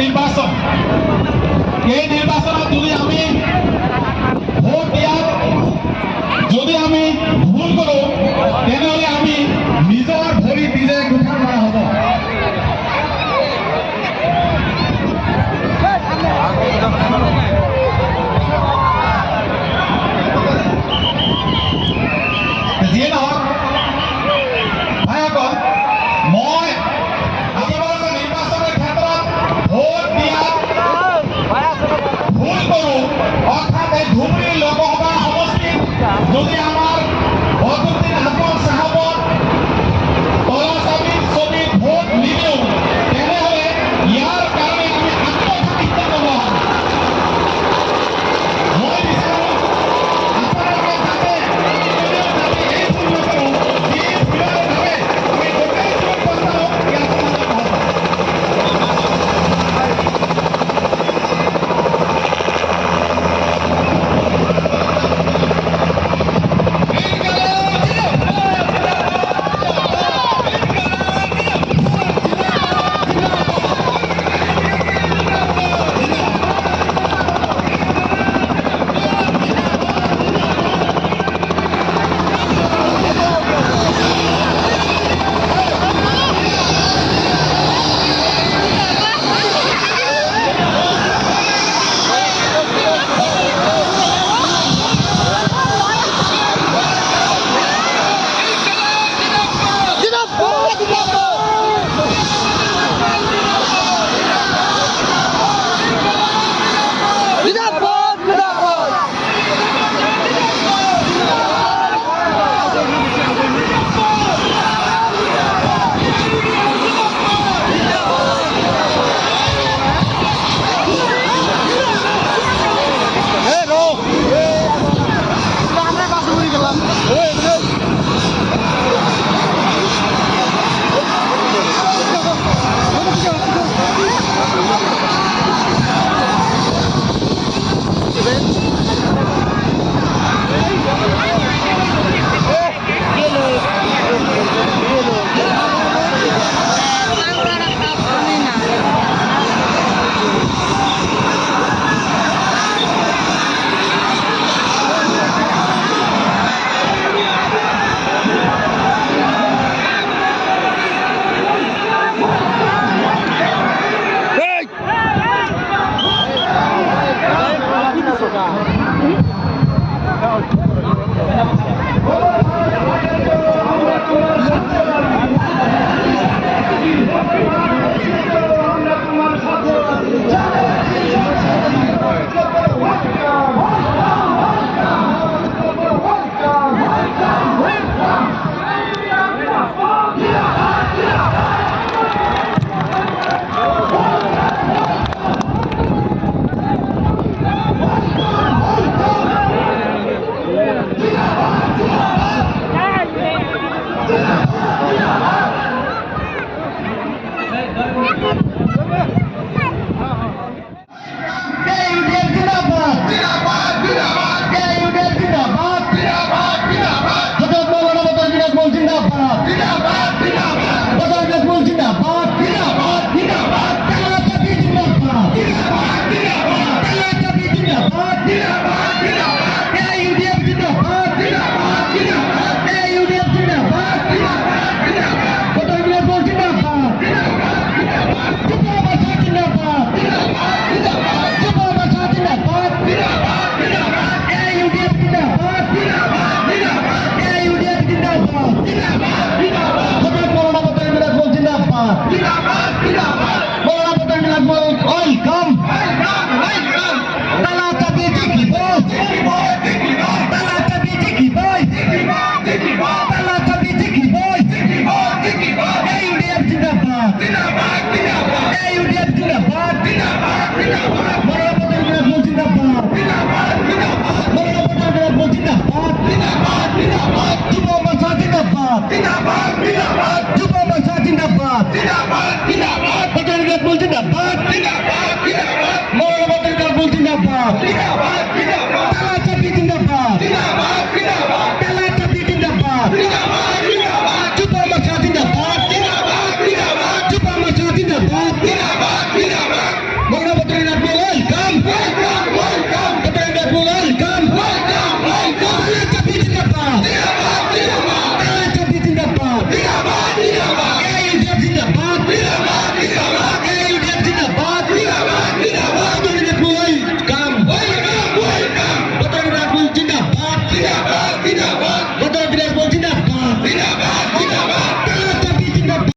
নির্বাচন এই নির্বাচনের দুই আমি No de যুব মোর্চা জিন্দাবাদ। জিন্দাবাদ জিন্দাবাদ। বলছে জিন্দাবাদ। জিন্দাবাদ।